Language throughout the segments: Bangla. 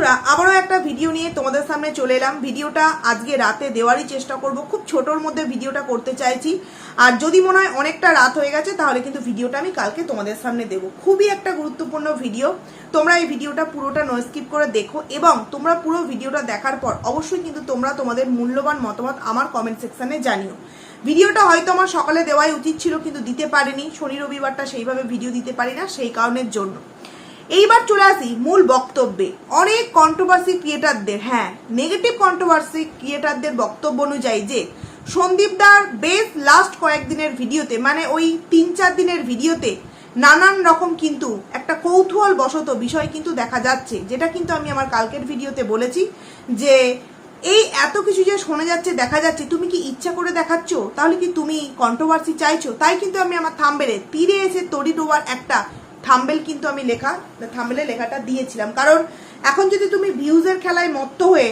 বন্ধুরা, আবারও একটা ভিডিও নিয়ে তোমাদের সামনে চলে এলাম। ভিডিওটা আজকে রাতে দেওয়ারই চেষ্টা করব। খুব ছোটোর মধ্যে ভিডিওটা করতে চাইছি। আর যদি মনে হয় অনেকটা রাত হয়ে গেছে, তাহলে কিন্তু ভিডিওটা আমি কালকে তোমাদের সামনে দেবো। খুবই একটা গুরুত্বপূর্ণ ভিডিও তোমরা এই ভিডিওটা পুরোটা নো স্কিপ করে দেখো এবং তোমরা পুরো ভিডিওটা দেখার পর অবশ্যই কিন্তু তোমরা তোমাদের মূল্যবান মতামত আমার কমেন্ট সেকশনে জানিও। ভিডিওটা হয়তো আমার সকালে দেওয়াই উচিত ছিল, কিন্তু দিতে পারিনি। শনি রবিবারটা সেইভাবে ভিডিও দিতে পারি না, সেই কারণের জন্য। এইবার চলে আসি মূল বক্তব্যে। অনেক কন্ট্রোভার্সি ক্রিয়েটারদের হ্যাঁ নেগেটিভ কন্ট্রোভার্সি ক্রিয়েটারদের বক্তব্য অনুযায়ী যে সন্দীপদার বেশ লাস্ট কয়েকদিনের ভিডিওতে মানে ওই তিন চার দিনের ভিডিওতে নানান রকম কিন্তু একটা কৌতূহল বশত বিষয় কিন্তু দেখা যাচ্ছে, যেটা কিন্তু আমি আমার কালকের ভিডিওতে বলেছি যে, এই এত কিছু যে শোনা যাচ্ছে, দেখা যাচ্ছে, তুমি কি ইচ্ছা করে দেখাচ্ছ? তাহলে কি তুমি কন্ট্রোভার্সি চাইছো? তাই কিন্তু আমি আমার থাম্বেলে তীরে এসে তরি ডোবার একটা থাম্বেল কিন্তু আমি লেখা থাম্বেলে লেখাটা দিয়েছিলাম। কারণ এখন যদি তুমি ভিউজের খেলায় মত্ত হয়ে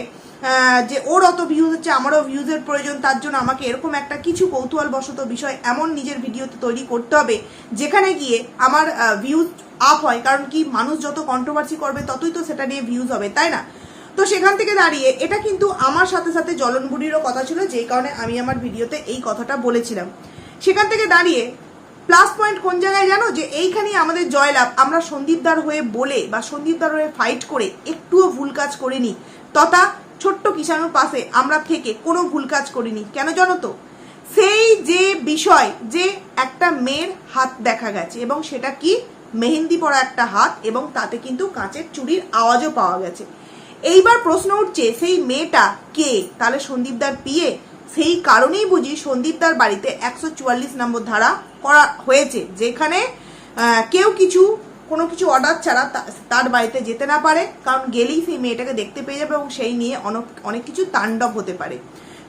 যে ওর অত ভিউজ হচ্ছে, আমারও ভিউজের প্রয়োজন, তার জন্য আমাকে এরকম একটা কিছু কৌতূহলবশত বিষয় এমন নিজের ভিডিওতে তৈরি করতে হবে, যেখানে গিয়ে আমার ভিউজ আপ হয়। কারণ কি, মানুষ যত কন্ট্রোভার্সি করবে, ততই তো সেটা নিয়ে ভিউজ হবে, তাই না? তো সেখান থেকে দাঁড়িয়ে, এটা কিন্তু আমার সাথে সাথে জলনবুড়িরও কথা ছিল, যেই কারণে আমি আমার ভিডিওতে এই কথাটা বলেছিলাম। সেখান থেকে দাঁড়িয়ে প্লাস পয়েন্ট কোন জায়গায় জানো? যে এইখানেই আমাদের জয়লাভ। আমরা সন্দীপদার হয়ে বলে বা সন্দীপদার হয়ে ফাইট করে একটুও ভুল কাজ করিনি। তথা ছোট্ট কিষাণুর পাশে আমরা থেকে কোনো ভুল কাজ করিনি। কেন জানো তো? সেই যে বিষয়, যে একটা মেয়ের হাত দেখা গেছে এবং সেটা কি? মেহেন্দি পরা একটা হাত এবং তাতে কিন্তু কাঁচের চুড়ির আওয়াজও পাওয়া গেছে। এইবার প্রশ্ন উঠছে, সেই মেয়েটা কে? তাহলে সন্দীপদার পিয়ে সেই কারণেই বুঝি সন্দীপদার বাড়িতে একশো চুয়াল্লিশ নম্বর ধারা করা হয়েছে, যেখানে কেউ কিছু, কোনো কিছু অর্ডার ছাড়া তার বাড়িতে যেতে না পারে, কারণ গেলেই সেই মেয়েটাকে দেখতে পেয়ে যাবে এবং সেই নিয়ে অনেক অনেক কিছু তাণ্ডব হতে পারে।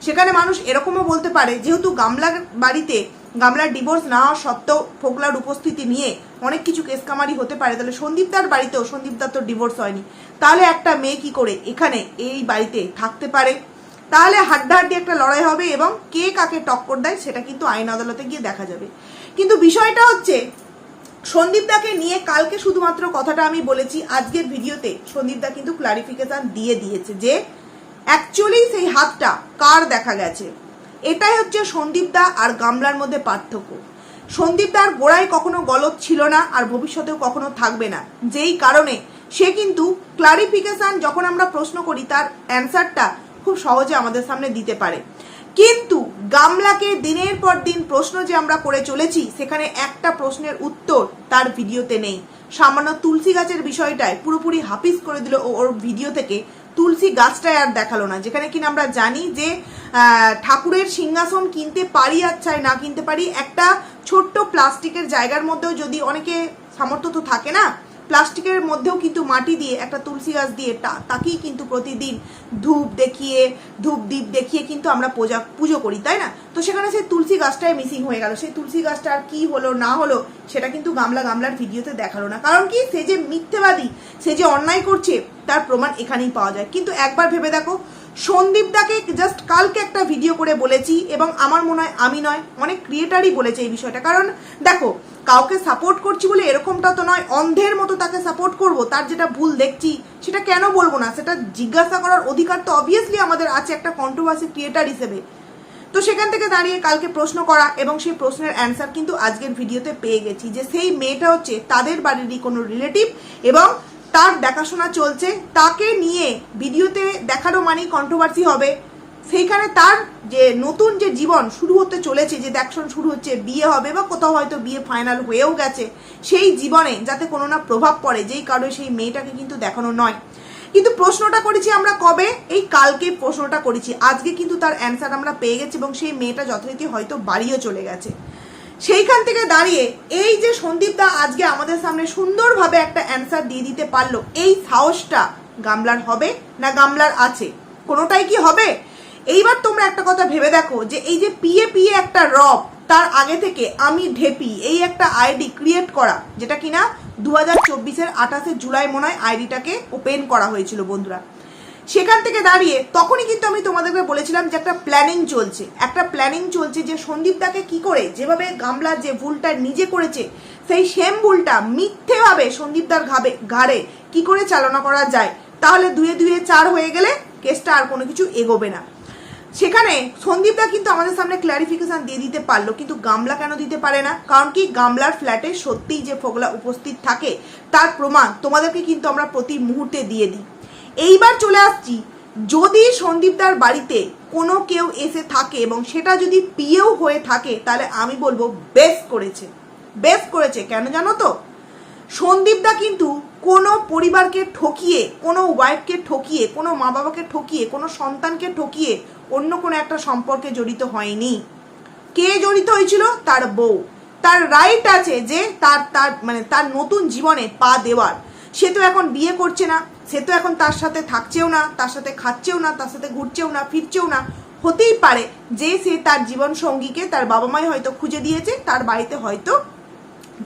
সেখানে মানুষ এরকমও বলতে পারে, যেহেতু গামলার বাড়িতে গামলার ডিভোর্স না হওয়া সত্ত্বেও ফোকলার উপস্থিতি নিয়ে অনেক কিছু কেসকামারি হতে পারে, তাহলে সন্দীপদার বাড়িতেও সন্দীপদার তো ডিভোর্স হয়নি। তাহলে একটা মেয়ে কি করে এখানে এই বাড়িতে থাকতে পারে? তাহলে হাড্ডাহাড্ডি একটা লড়াই হবে এবং কে কাকে টক্কর দেয় সেটা কিন্তু আইন আদালতে গিয়ে দেখা যাবে। কিন্তু বিষয়টা হচ্ছে, সন্দীপদাকে নিয়ে কালকে শুধুমাত্র কথাটা আমি বলেছি, আজকের ভিডিওতে সন্দীপদা কিন্তু ক্লারিফিকেশন দিয়ে দিয়েছে যে অ্যাকচুয়ালি সেই হাতটা কার দেখা গেছে? এটাই হচ্ছে সন্দীপদা আর গামলার মধ্যে পার্থক্য। সন্দীপদার গোড়ায় কখনো গলত ছিল না আর ভবিষ্যতেও কখনো থাকবে না। যেই কারণে সে কিন্তু ক্লারিফিকেশান যখন আমরা প্রশ্ন করি, তার অ্যান্সারটা খুব সহজে আমাদের সামনে দিতে পারে। কিন্তু গামলাকে দিনের পর দিন প্রশ্ন যে আমরা করে চলেছি, সেখানে একটা প্রশ্নের উত্তর তার ভিডিওতে নেই। সামান্য তুলসী গাছের বিষয়টায় পুরোপুরি হাফিজ করে দিল ওর ভিডিও থেকে। তুলসী গাছটাই আর দেখাল না, যেখানে কিনা আমরা জানি যে ঠাকুরের সিংহাসন কিনতে পারি আর চাই না কিনতে পারি, একটা ছোট্ট প্লাস্টিকের জায়গার মধ্যেও যদি অনেকে সামর্থ্য তো থাকে না প্লাস্টিকের মধ্যেও কিন্তু মাটি দিয়ে, একটা তুলসী গাছ দিয়ে তাকেই কিন্তু প্রতিদিন ধূপ দেখিয়ে, ধূপ দ্বীপ দেখিয়ে কিন্তু আমরা পূজা, পুজো করি, তাই না? তো সেখানে সেই তুলসী গাছটাই মিসিং হয়ে গেল। সেই তুলসী গাছটা আর কী হলো, না হলো, সেটা কিন্তু গামলা গামলার ভিডিওতে দেখাল না। কারণ কি? সে যে মিথ্যেবাদী, সে যে অন্যায় করছে, তার প্রমাণ এখানেই পাওয়া যায়। কিন্তু একবার ভেবে দেখো সন্দীপদাকে জাস্ট কালকে একটা ভিডিও করে বলেছি এবং আমার মনে হয় আমি নয়, অনেক ক্রিয়েটারই বলেছে এই বিষয়টা। কারণ দেখো, কাউকে সাপোর্ট করছি বলে এরকমটা তো নয়, অন্ধের মতো তাকে সাপোর্ট করব, তার যেটা ভুল দেখছি, সেটা কেন বলব না? সেটা জিজ্ঞাসা করার অধিকার তো অবভিয়াসলি আমাদের আছে একটা কন্ট্রোভার্সি ক্রিয়েটার হিসেবে। তো সেখান থেকে দাঁড়িয়ে কালকে প্রশ্ন করা এবং সেই প্রশ্নের অ্যান্সার কিন্তু আজকের ভিডিওতে পেয়ে গেছি যে সেই মেয়েটা হচ্ছে তাদের বাড়িরই কোনো রিলেটিভ এবং তার দেখাশোনা চলছে, তাকে নিয়ে ভিডিওতে দেখানো মানেই কন্ট্রোভার্সি হবে। সেইখানে তার যে নতুন যে জীবন শুরু হতে চলেছে, যে দেখশন শুরু হচ্ছে, বিয়ে হবে বা কোথাও হয়তো বিয়ে ফাইনাল হয়েও গেছে, সেই জীবনে যাতে কোনো না প্রভাব পড়ে, যেই কারণে সেই মেয়েটাকে কিন্তু দেখানো নয়। কিন্তু প্রশ্নটা করেছি আমরা কবে? এই কালকে প্রশ্নটা করেছি। আজকে কিন্তু তার অ্যান্সার আমরা পেয়ে গেছি এবং সেই মেয়েটা যথারীতি হয়তো বাড়িও চলে গেছে। সেইখান থেকে দাঁড়িয়ে এই যে সন্দীপ দা আজকে আমাদের সামনে সুন্দরভাবে একটা অ্যান্সার দিয়ে দিতে পারল, এই সাহসটা গামলার হবে না গামলার আছে? কোনোটাই কি হবে? এইবার তোমরা একটা কথা ভেবে দেখো যে এই যে পিএ পিএ একটা রব, তার আগে থেকে আমি ঢেপি, এই একটা আইডি ক্রিয়েট করা, যেটা কিনা দু হাজার চব্বিশের আঠাশে জুলাই মনে হয় আইডিটাকে ওপেন করা হয়েছিল বন্ধুরা। সেখান থেকে দাঁড়িয়ে তখনই কিন্তু আমি তোমাদেরকে বলেছিলাম যে একটা প্ল্যানিং চলছে। একটা প্ল্যানিং চলছে যে সন্দীপদাকে কি করে, যেভাবে গামলার যে ভুলটা নিজে করেছে, সেই সেম ভুলটা মিথ্যেভাবে সন্দীপদার ঘাবে, ঘাড়ে কি করে চালনা করা যায়, তাহলে দুয়ে দুয়ে চার হয়ে গেলে কেসটা আর কোনো কিছু এগোবে না। সেখানে সন্দীপদা কিন্তু আমাদের সামনে ক্ল্যারিফিকেশান দিয়ে দিতে পারল, কিন্তু গামলা কেন দিতে পারে না? কারণ কি গামলার ফ্ল্যাটে সত্যিই যে ফোগলা উপস্থিত থাকে, তার প্রমাণ তোমাদেরকে কিন্তু আমরা প্রতি মুহূর্তে দিয়ে দিই। এইবার চলে আসছি। যদি সন্দীপদার বাড়িতে কোনো কেউ এসে থাকে এবং সেটা যদি পিয়েও হয়ে থাকে, তাহলে আমি বলব বেশ করেছে। বেশ করেছে, কেন জানো তো? সন্দীপদা কিন্তু কোনো পরিবারকে ঠকিয়ে, কোনো ওয়াইফকে ঠকিয়ে, কোনো মা বাবাকে ঠকিয়ে, কোনো সন্তানকে ঠকিয়ে অন্য কোনো একটা সম্পর্কে জড়িত হয়নি। কে জড়িত হয়েছিল? তার বউ। তার রাইট আছে যে তার তার মানে তার নতুন জীবনে পা দেওয়ার। সে তো এখন বিয়ে করছে না, সে তো এখন তার সাথে থাকছেও না, তার সাথে খাচ্ছেও না, তার সাথে ঘুরছেও না, ফিরছেও না। হতেই পারে যে সে তার জীবন সঙ্গীকে তার বাবা মাই হয়তো খুঁজে দিয়েছে, তার বাড়িতে হয়তো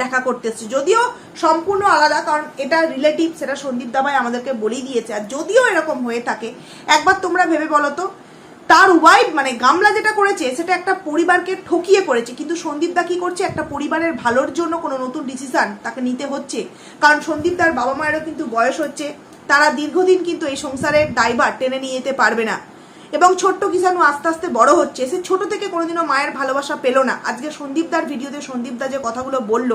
দেখা করতে এসছে। যদিও সম্পূর্ণ আলাদা, কারণ এটা রিলেটিভ সেটা সন্দীপ দাবাই আমাদেরকে বলেই দিয়েছে। আর যদিও এরকম হয়ে থাকে, একবার তোমরা ভেবে বলো তো তার ওয়াইফ মানে গামলা যেটা করেছে, সেটা একটা পরিবারকে ঠকিয়ে করেছে। কিন্তু সন্দীপ দা কি করছে? একটা পরিবারের ভালোর জন্য কোনো নতুন ডিসিশন তাকে নিতে হচ্ছে। কারণ সন্দীপ দার বাবা মায়েরও কিন্তু বয়স হচ্ছে। তারা দীর্ঘদিন কিন্তু এই সংসারের দায়ভার টেনে নিয়ে যেতে পারবে না। এবং ছোট্ট কিষাণু আস্তে আস্তে বড় হচ্ছে। সে ছোট থেকে কোনোদিনও মায়ের ভালোবাসা পেল না। আজকে সন্দীপদার ভিডিওতে সন্দীপ দা যে কথাগুলো বলল,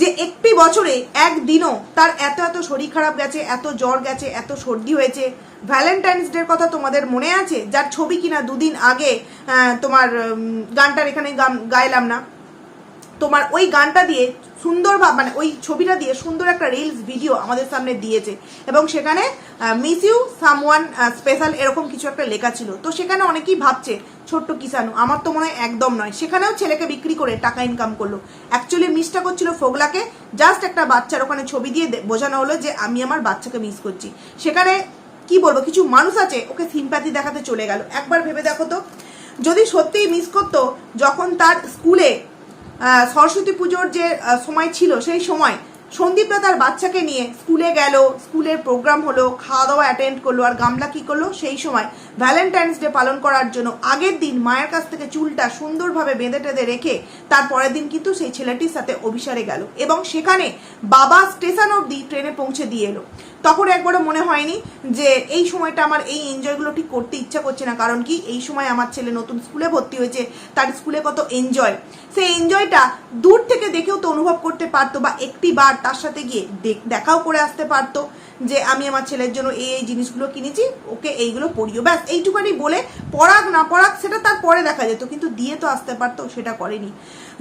যে একটি বছরে একদিনও তার এত এত শরীর খারাপ গেছে, এত জ্বর গেছে, এত সর্দি হয়েছে। ভ্যালেন্টাইন্স ডের কথা তোমাদের মনে আছে? যার ছবি কিনা দুদিন আগে তোমার গানটার এখানে গাইলাম না। তোমার ওই গানটা দিয়ে সুন্দর ভাব মানে ওই ছবিটা দিয়ে সুন্দর একটা রিলস ভিডিও আমাদের সামনে দিয়েছে। এবং সেখানে মিস ইউ সামওয়ান স্পেশাল এরকম কিছু একটা লেখা ছিল। তো সেখানে অনেকেই ভাবছে, ছোট্ট কিষানু আমার তো মনে হয় একদম নয়। সেখানেও ছেলেকে বিক্রি করে টাকা ইনকাম করল। অ্যাকচুয়ালি মিসটা করছিল ফোগলাকে। জাস্ট একটা বাচ্চার ওখানে ছবি দিয়ে বোঝানো হলো যে, আমি আমার বাচ্চাকে মিস করছি। সেখানে কি বলব, কিছু মানুষ আছে, ওকে সিম্প্যাথি দেখাতে চলে গেল। একবার ভেবে দেখো তো, যদি সত্যিই মিস করতো, যখন তার স্কুলে সরস্বতী পুজোর যে সময় ছিল সেই সময় সন্দীপদা তার বাচ্চাকে নিয়ে স্কুলে গেল, স্কুলের প্রোগ্রাম হলো খাওয়া দাওয়া অ্যাটেন্ড করল, আর গামলা কি করল? সেই সময় ভ্যালেন্টাইন্স ডে পালন করার জন্য আগের দিন মায়ের কাছ থেকে চুলটা সুন্দরভাবে বেঁধে টেঁধে রেখে তার পরের দিন কিন্তু সেই ছেলেটির সাথে অভিসারে গেল এবং সেখানে বাবা স্টেশন অবধি ট্রেনে পৌঁছে দিয়ে এলো। তখন একবারও মনে হয়নি যে এই সময়টা আমার এই এনজয়গুলো ঠিক করতে ইচ্ছা করছে না, কারণ কি এই সময় আমার ছেলে নতুন স্কুলে ভর্তি হয়েছে, তার স্কুলে কত এনজয় সেই এনজয়টা দূর থেকে দেখেও তো অনুভব করতে পারতো বা একটি বার তার সাথে গিয়ে দেখ- দেখাও করে আসতে পারতো যে আমি আমার ছেলের জন্য এই এই জিনিসগুলো কিনেছি, ওকে এইগুলো পড়িও ব্যাস এইটুখানি বলে পড়াক না পড়াক সেটা তার পরে দেখা যেত, কিন্তু দিয়ে তো আসতে পারতো, সেটা করেনি।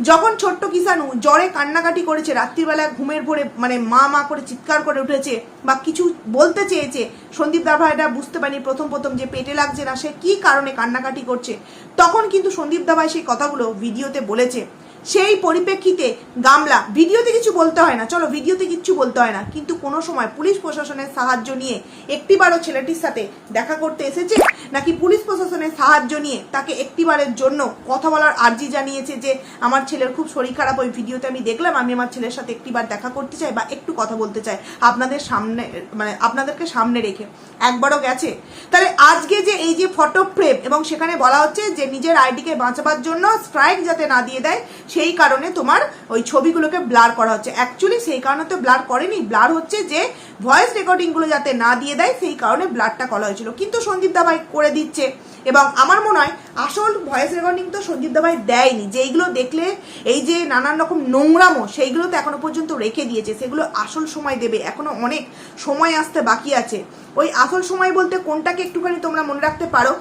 যখন ছোট্ট কিষানু জ্বরে কান্নাকাটি করেছে, রাত্রিবেলা ঘুমের ভোরে মানে মা মা করে চিৎকার করে উঠেছে বা কিছু বলতে চেয়েছে, সন্দীপ দাভা এটা বুঝতে পারেনি প্রথম প্রথম যে পেটে লাগছে না, সে কি কারণে কান্নাকাটি করছে, তখন কিন্তু সন্দীপ দাভাই সেই কথাগুলো ভিডিওতে বলেছে। সেই পরিপ্রেক্ষিতে গামলা, ভিডিওতে কিছু বলতে হয় না। চলো, ভিডিওতে কিচ্ছু বলতে হয় না। কিন্তু কোনো সময় পুলিশ প্রশাসনের সাহায্য নিয়ে একটিবারও ছেলেটির সাথে দেখা করতে এসেছে? নাকি পুলিশ প্রশাসনের সাহায্য নিয়ে তাকে একটিবারের জন্য কথা বলার আর্জি জানিয়েছে যে, আমার ছেলের খুব শরীর খারাপ, ওই ভিডিওতে আমি দেখলাম, আমি আমার ছেলের সাথে একটিবার দেখা করতে চাই বা একটু কথা বলতে চাই। আপনাদের সামনে মানে আপনাদেরকে সামনে রেখে একবারও গেছে? তাহলে আজকে যে এই যে ফটো ফ্রেম এবং সেখানে বলা হচ্ছে যে, নিজের আইডিকে বাঁচাবার জন্য স্ট্রাইক যাতে না দিয়ে দেয় সেই কারণে তোমার ওই ছবিগুলোকে ব্লার করা হচ্ছে। অ্যাকচুয়ালি সেই কারণে তো ব্লার করেনি। ব্লার হচ্ছে যে ভয়েস রেকর্ডিংগুলো যাতে না দিয়ে দেয়, সেই কারণে ব্লারটা করা হয়েছিল। কিন্তু সন্দীপ দাভাই করে দিচ্ছে এবং আমার মনে হয় আসল ভয়েস রেকর্ডিং তো সন্দীপ দাভাই দেয়নি। যেইগুলো দেখলে এই যে নানান রকম নোংরামো, সেইগুলো তো এখনও পর্যন্ত রেখে দিয়েছে। সেগুলো আসল সময় দেবে। এখনও অনেক সময় আসতে বাকি আছে। ওই আসল সময় বলতে কোনটাকে একটুখানি তোমরা মনে রাখতে পারো?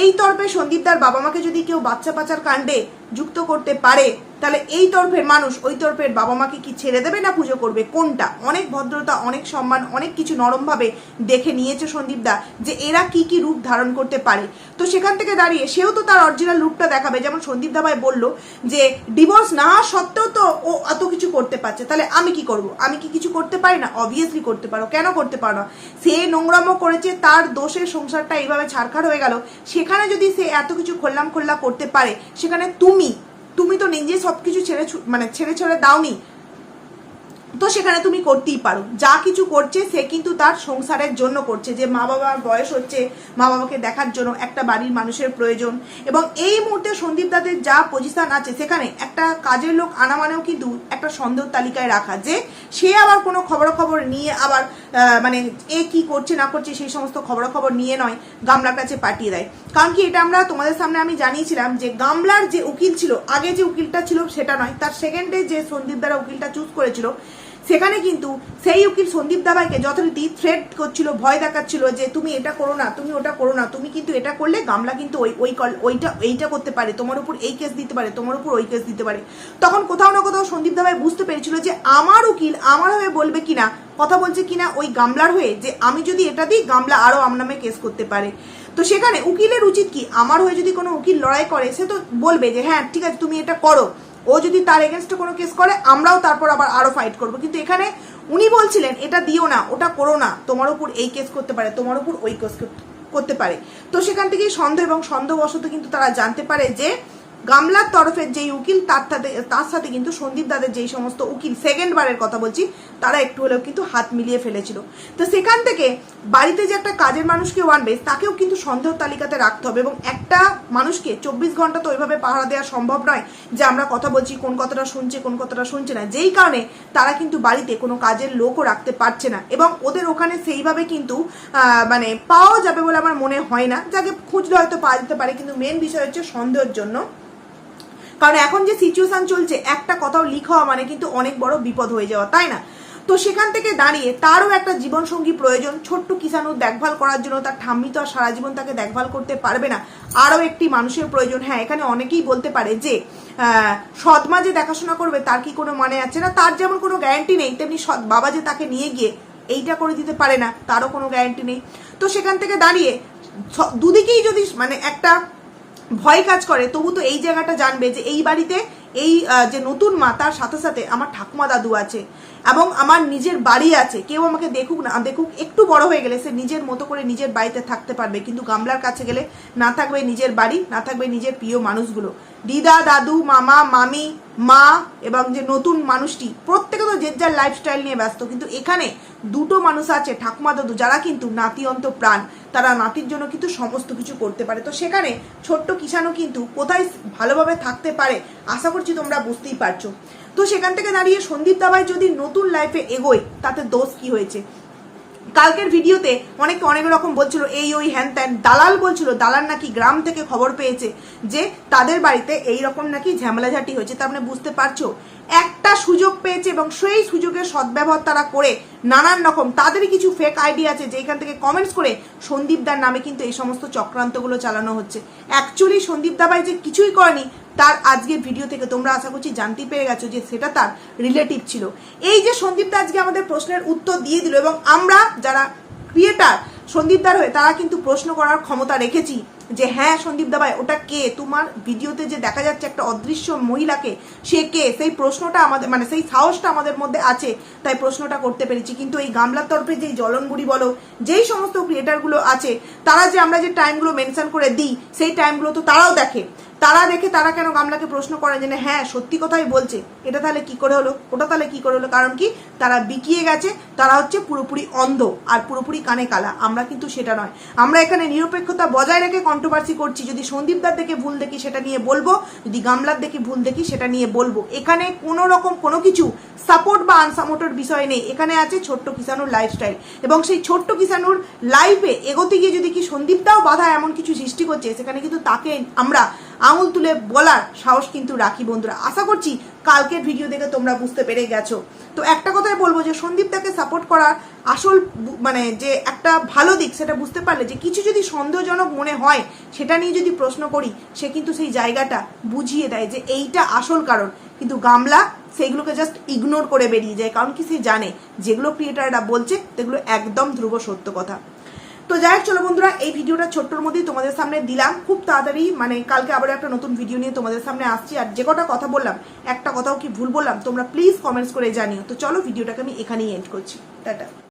এই তরফে সন্দীপদার বাবা মাকে যদি কেউ বাচ্চা পাচার কাণ্ডে যুক্ত করতে পারে তাহলে এই তরফের মানুষ, ওই তরফের বাবা মাকে কি ছেড়ে দেবে না পুজো করবে? কোনটা? অনেক ভদ্রতা, অনেক সম্মান, অনেক কিছু নরমভাবে দেখে নিয়েছে সন্দীপদা যে এরা কি কি রূপ ধারণ করতে পারে। তো সেখান থেকে দাঁড়িয়ে সেও তো তার অরিজিনাল রূপটা দেখাবে। যেমন সন্দীপ দাভাই বলল যে ডিভোর্স না সত্ত্বেও তো ও এত কিছু করতে পারছে। তাহলে আমি কি করব? আমি কি কিছু করতে পারি না? অবভিয়াসলি করতে পারো। কেন করতে পারো না? সে নোংরামো করেছে, তার দোষের সংসারটা এইভাবে ছাড়খাড় হয়ে গেল। সেখানে যদি সে এত কিছু খোল্লাম খোল্লা করতে পারে, সেখানে তুমি তুমি তো নিজে সব কিছু ছেড়ে মানে ছেড়ে ছেড়ে দাওনি। তো সেখানে তুমি করতেই পারো। যা কিছু করছে, সে কিন্তু তার সংসারের জন্য করছে। যে মা বাবার বয়স হচ্ছে, মা বাবাকে দেখার জন্য একটা বাড়ির মানুষের প্রয়োজন। এবং এই মুহূর্তে সন্দীপ দাদের যা পজিশন আছে, সেখানে একটা কাজের লোক আনা মানেও কিন্তু একটা সন্দেহ তালিকায় রাখা যে সে আবার কোনো খবরাখবর নিয়ে আবার মানে এ কি করছে, না করছে সেই সমস্ত খবরাখবর নিয়ে নয়, গামলার কাছে পাঠিয়ে দেয়। কারণ কি এটা আমরা তোমাদের সামনে আমি জানিয়েছিলাম যে গামলার যে উকিল ছিল, আগে যে উকিলটা ছিল সেটা নয়, তার সেকেন্ডে যে সন্দীপ দ্বারা উকিলটা চুজ করেছিল, সেখানে কিন্তু সেই উকিল সন্দীপ দাবাইকে যথারীতি থ্রেট করছিল, ভয় দেখাচ্ছিল যে তুমি এটা করো না, তুমি ওটা করো না, তুমি কিন্তু এটা করলে গামলা কিন্তু ওই ওই কল, ওইটা, এইটা করতে পারে, তোমার উপর এই কেস দিতে পারে, তোমার উপর ওই কেস দিতে পারে। তখন কোথাও না কোথাও সন্দীপ দাবাই বুঝতে পেরেছিল যে আমার উকিল আমার হয়ে বলবে কিনা, কথা বলছে কিনা ওই গামলার হয়ে যে আমি যদি এটা দিই, গামলা আরও আমার নামে কেস করতে পারে। তো সেখানে উকিলের উচিত কি? আমার হয়ে যদি কোনো উকিল লড়াই করে, সে তো বলবে যে হ্যাঁ ঠিক আছে, তুমি এটা করো। ও যদি তার এগেনস্টে কোনো কেস করে, আমরাও তারপর আবার আরও ফাইট করব। কিন্তু এখানে উনি বলছিলেন, এটা দিও না, ওটা করো না। তোমার উপর এই কেস করতে পারে, তোমার উপর ওই কেস করতে পারে। তো সেখান থেকেই সন্দেহ এবং সন্দেহবশত কিন্তু তারা জানতে পারে যে গামলার তরফের যেই উকিল, তার সাথে তার সাথে কিন্তু সন্দীপ দাদের যেই সমস্ত উকিল সেকেন্ড বারের কথা বলছি, তারা একটু হলেও কিন্তু হাত মিলিয়ে ফেলেছিল। তো সেখান থেকে বাড়িতে যে একটা কাজের মানুষকে আনবে তাকেও কিন্তু সন্দেহ তালিকাতে রাখতে হবে এবং একটা মানুষকে চব্বিশ ঘণ্টা তো ওইভাবে পাহারা দেওয়া সম্ভব নয় যে আমরা কথা বলছি, কোন কথাটা শুনছে, কোন কথাটা শুনছে না। যেই কারণে তারা কিন্তু বাড়িতে কোনো কাজের লোকও রাখতে পারছে না এবং ওদের ওখানে সেইভাবে কিন্তু মানে পাওয়া যাবে বলে আমার মনে হয় না। যাকে খুঁজলে হয়তো পাওয়া যেতে পারে, কিন্তু মেন বিষয় হচ্ছে সন্দেহের জন্য। কারণ এখন যে সিচুয়েশন চলছে একটা কথাও লিক হওয়া মানে কিন্তু অনেক বড় বিপদ হয়ে যাওয়া তাই না? তো সেখান থেকে দাঁড়িয়ে তারও একটা জীবনসঙ্গী প্রয়োজন ছোট্ট কিষাণুর দেখভাল করার জন্য তার ঠাম্মি তো আর সারা জীবন তাকে দেখভাল করতে পারবে না। আরও একটি মানুষের প্রয়োজন হ্যাঁ এখানে অনেকেই বলতে পারে যে আহ, সৎ মা যে দেখাশোনা করবে তার কি কোনো মানে আছে না? তার যেমন কোনো গ্যারান্টি নেই তেমনি সৎ বাবা যে তাকে নিয়ে গিয়ে এইটা করে দিতে পারে না তারও কোনো গ্যারান্টি নেই। তো সেখান থেকে দাঁড়িয়ে দুদিকেই যদি মানে একটা ভয় কাজ করে, তবু তো এই জায়গাটা জানবে যে এই বাড়িতে এই যে নতুন মা, তার সাথে সাথে আমার ঠাকুমা দাদু আছে এবং আমার নিজের বাড়ি আছে। কেউ আমাকে দেখুক না, দেখুক একটু বড় হয়ে গেলে সে নিজের মতো করে নিজের বাড়িতে থাকতে পারবে। কিন্তু গামলার কাছে গেলে না থাকবে নিজের বাড়ি, না থাকবে নিজের প্রিয় মানুষগুলো। দিদা, দাদু, মামা, মামি, মা এবং যে নতুন মানুষটি, প্রত্যেকে তো যে যার লাইফস্টাইল নিয়ে ব্যস্ত। কিন্তু এখানে দুটো মানুষ আছে, ঠাকুমা, দাদু, যারা কিন্তু নাতি অন্ত প্রাণ তারা নাতির জন্য কিন্তু সমস্ত কিছু করতে পারে। তো সেখানে ছোট্ট কিষানও কিন্তু কোথায় ভালোভাবে থাকতে পারে, আশা করছি তোমরা বুঝতেই পারছ। তো সেখান থেকে দাঁড়িয়ে সন্দীপ দাবাই যদি নতুন লাইফে এগোয়, তাতে দোষ কি হয়েছে? কালকের ভিডিওতে অনেকে অনেক রকম বলছিল, এই, ওই, হ্যান ত্যান। দালাল বলছিল, দালাল নাকি গ্রাম থেকে খবর পেয়েছে যে তাদের বাড়িতে এই রকম নাকি ঝামেলাঝাটি হয়েছে। তার মানে বুঝতে পারছ? একটা সুযোগ পেয়েছে এবং সেই সুযোগের সদ্ব্যবহার তারা করে নানান রকম। তাদেরই কিছু ফেক আইডিয়া আছে যে এখান থেকে কমেন্টস করে সন্দীপ দার নামে কিন্তু এই সমস্ত চক্রান্তগুলো চালানো হচ্ছে। অ্যাকচুয়ালি সন্দীপ দাবাই যে কিছুই করেনি তার আজকে ভিডিও থেকে তোমরা আশা করছি জানতে পেরে গেছো যে সেটা তার রিলেটিভ ছিল। এই যে সন্দীপ আজকে আমাদের প্রশ্নের উত্তর দিয়ে দিল এবং আমরা যারা ক্রিয়েটার সন্দীপ দার হয়ে তারা কিন্তু প্রশ্ন করার ক্ষমতা রেখেছি যে হ্যাঁ সন্দীপ দাবাই, ওটা কে? তোমার ভিডিওতে যে দেখা যাচ্ছে একটা অদৃশ্য মহিলাকে, সে কে? সেই প্রশ্নটা আমাদের মানে সেই সাহসটা আমাদের মধ্যে আছে, তাই প্রশ্নটা করতে পেরেছি। কিন্তু এই গামলার তরফে যেই জলনগুড়ি বলো, যেই সমস্ত ক্রিয়েটারগুলো আছে, তারা যে আমরা যে টাইমগুলো মেনশন করে দিই, সেই টাইমগুলো তো তারাও দেখে। তারা দেখে তারা কেন গামলাকে প্রশ্ন করে যে হ্যাঁ সত্যি কথাই বলছে। এটা তাহলে কি করে হলো? ওটা তাহলে কি করে হলো? কারণ কি, তারা বিকিয়ে গেছে, তারা হচ্ছে পুরোপুরি অন্ধ আর পুরোপুরি কানে কালা। আমরা কিন্তু সেটা নয়। আমরা এখানে নিরপেক্ষতা বজায় রেখে কন্ট্রোভার্সি করছি। যদি সন্দীপদার দেখে ভুল দেখি, সেটা নিয়ে বলব। যদি গামলার দেখে ভুল দেখি, সেটা নিয়ে বলব। এখানে কোনো রকম কোনো কিছু সাপোর্ট বা আনসাপোর্টের বিষয় নেই। এখানে আছে ছোট্ট কিষানুর লাইফস্টাইল এবং সেই ছোট্ট কিষানুর লাইফে এগোতে গিয়ে যদি কি সন্দীপদাও বাধা এমন কিছু সৃষ্টি করছে, সেখানে কিন্তু তাকে আমরা আঙুল তুলে বলার সাহস কিন্তু রাখি বন্ধুরা। আশা করছি কালকের ভিডিও দেখে তোমরা বুঝতে পেরে গেছো। তো একটা কথাই বলব যে সন্দীপ তাকে সাপোর্ট করার আসল মানে যে একটা ভালো দিক, সেটা বুঝতে পারলে যে, কিছু যদি সন্দেহজনক মনে হয়, সেটা নিয়ে যদি প্রশ্ন করি, সে কিন্তু সেই জায়গাটা বুঝিয়ে দেয় যে, এইটা আসল কারণ। কিন্তু গামলা সেইগুলোকে জাস্ট ইগনোর করে বেরিয়ে যায়, কারণ কি সে জানে, যেগুলো ক্রিয়েটাররা বলছে, সেগুলো একদম ধ্রুব সত্য কথা। তো যাই হোক, চলো বন্ধুরা, এই ভিডিওটা ছোট্টর মধ্যেই তোমাদের সামনে দিলাম। খুব তাড়াতাড়ি মানে কালকে আবার একটা নতুন ভিডিও নিয়ে তোমাদের সামনে আসছি। আর যে কটা কথা বললাম, একটা কথাও কি ভুল বললাম, তোমরা প্লিজ কমেন্টস করে জানিও। তো চলো ভিডিওটাকে আমি এখানেই এন্ড করছি। টাটা।